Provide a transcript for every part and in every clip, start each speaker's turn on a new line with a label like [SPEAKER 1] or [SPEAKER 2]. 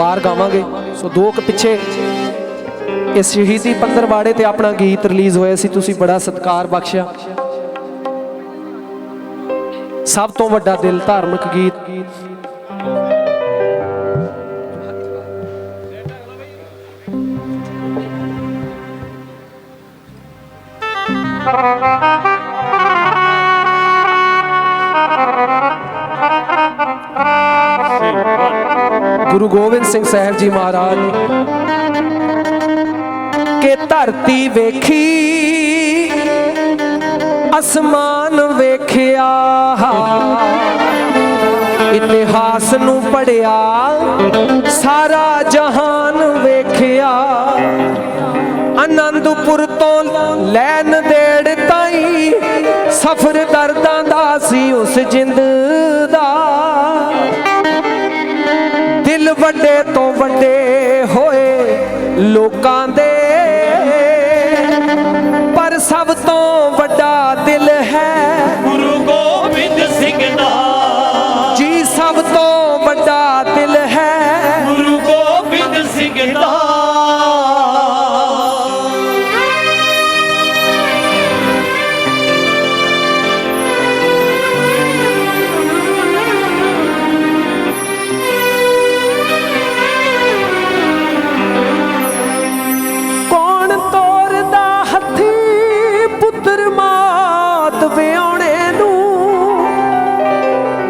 [SPEAKER 1] ਵਾਰ ਗਾਵਾਂਗੇ। ਸੋ ਦੋ ਕੁ ਪਿੱਛੇ ਇਸ ਸ਼ਹੀਦੀ ਪੰਦਰਵਾੜੇ ਤੇ ਆਪਣਾ ਗੀਤ ਰਿਲੀਜ਼ ਹੋਇਆ ਸੀ। ਤੁਸੀਂ ਬੜਾ ਸਤਿਕਾਰ ਬਖਸ਼ਿਆ। ਸਭ ਤੋਂ ਵੱਡਾ ਦਿਲ ਧਾਰਮਿਕ ਗੀਤ। ਗੁਰੂ ਗੋਬਿੰਦ ਸਿੰਘ ਸਾਹਿਬ ਜੀ ਮਹਾਰਾਜ, ਕੇ ਧਰਤੀ ਵੇਖੀ, ਅਸਮਾਨ ਵੇਖਿਆ, ਇਤਿਹਾਸ ਨੂੰ ਪੜਿਆ ਸਾਰਾ ਜਹਾਨ ਵੇਖਿਆ ਆਨੰਦਪੁਰ ਤੋਂ ਲੈਣ ਦੇੜ ਤਾਈ ਸਫ਼ਰ ਦਰਦਾਂ ਦਾ ਸੀ ਉਸ ਜਿੰਦ। ਦਿਲ ਵੱਡੇ ਤੋਂ ਵੱਡੇ ਹੋਏ ਲੋਕਾਂ ਦੇ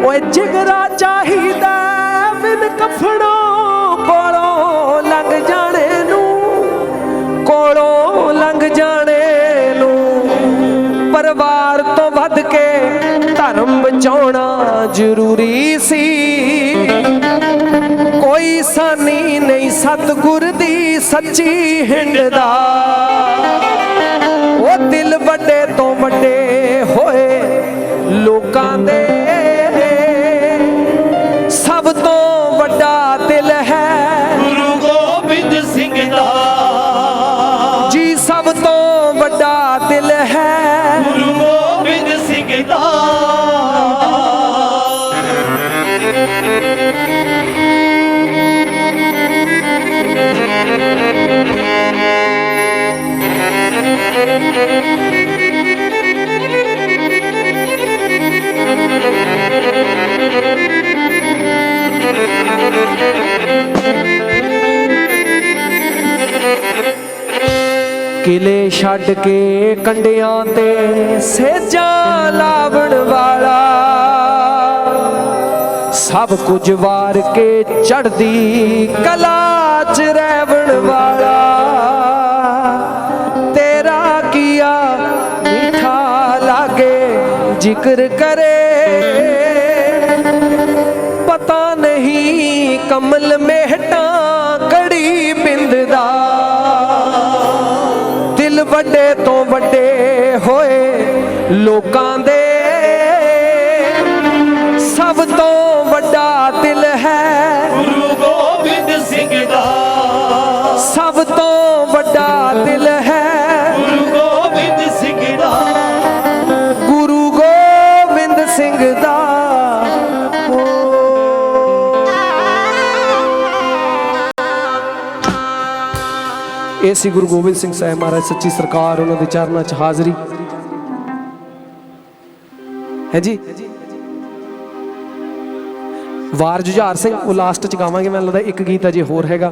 [SPEAKER 1] ਓਏ ਜਿਗਰਾ ਚਾਹੀਦਾ ਬਿਨ ਕਫੜੋਂ ਕੋਲੋਂ ਲੰਘ ਜਾਣੇ ਨੂੰ, ਕੋਲੋਂ ਲੰਘ ਜਾਣੇ ਨੂੰ। ਪਰਿਵਾਰ ਤੋਂ ਵੱਧ ਕੇ ਧਰਮ ਬਚਾਉਣਾ ਜ਼ਰੂਰੀ ਸੀ। ਕੋਈ ਸਾਨੀ ਨਹੀਂ ਸਤਗੁਰ ਦੀ ਸੱਚੀ ਹਿੰਡਦਾ ਉਹ ਦਿਲ ਵੱਡੇ ਤੋਂ ਵੱਡੇ ਹੋਏ ਲੋਕਾਂ ਦੇ
[SPEAKER 2] yeah.
[SPEAKER 1] ਕਿਲੇ ਛੱਡ ਕੇ ਕੰਡਿਆਂ ਤੇ ਸੇਜਾਂ ਲਾਵਣ ਵਾਲਾ। ਸਭ ਕੁਝ ਵਾਰ ਕੇ ਚੜਦੀ ਕਲਾ ਚ ਰਹਿਵਣ ਵਾਲਾ। ਤੇਰਾ ਕੀਆ ਮਿੱਠਾ ਲਾਗੇ ਜ਼ਿਕਰ ਕਰੇ। ਪਤਾ ਨਹੀਂ ਕਮਲ ਮਹਿਟਾਂ ਵੱਡੇ ਤੋਂ ਵੱਡੇ ਹੋਏ ਲੋਕਾਂ ਦੇ ਸਭ ਤੋਂ ਵੱਡਾ ਦਿਲ ਹੈ
[SPEAKER 2] ਗੁਰੂ ਗੋਬਿੰਦ ਸਿੰਘ ਦਾ।
[SPEAKER 1] ਸਭ ਤੋਂ ਇਹ ਸੀ ਗੁਰੂ ਗੋਬਿੰਦ ਸਿੰਘ ਸਾਹਿਬ ਮਹਾਰਾਜ ਸੱਚੀ ਸਰਕਾਰ ਉਹਨਾਂ ਦੇ ਚਰਨਾਂ 'ਚ ਹਾਜ਼ਰੀ। ਹੈ ਜੀ? ਵਾਰ ਜੁਝਾਰ ਸਿੰਘ, ਉਹ ਲਾਸਟ 'ਚ ਗਾਵਾਂਗੇ, ਮੈਨੂੰ ਲੱਗਦਾ ਇੱਕ ਗੀਤ ਅਜੇ ਹੋਰ ਹੈਗਾ।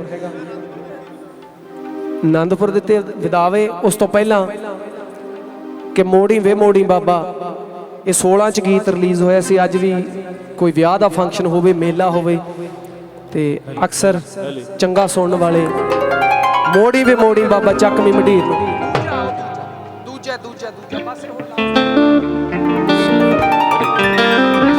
[SPEAKER 1] ਆਨੰਦਪੁਰ ਦਿੱਤੇ ਵਿਦਾਵੇ, ਉਸ ਤੋਂ ਪਹਿਲਾਂ ਕਿ ਮੋੜੀ ਵੇ ਮੋੜੀ ਬਾਬਾ, ਇਹ 16 ਚ ਗੀਤ ਰਿਲੀਜ਼ ਹੋਇਆ ਸੀ, ਅੱਜ ਵੀ ਕੋਈ ਵਿਆਹ ਦਾ ਫੰਕਸ਼ਨ ਹੋਵੇ, ਮੇਲਾ ਹੋਵੇ, ਤੇ ਅਕਸਰ ਚੰਗਾ ਸੁਣਨ ਵਾਲੇ ਮੋੜੀ ਵੀ ਮੋੜੀ ਬਾਬਾ ਚੱਕਵੀਂ ਮੰਡੀਰ ਨੂੰ ਦੂਜਾ ਦੂਜਾ ਦੂਜਾ ਪਾਸੇ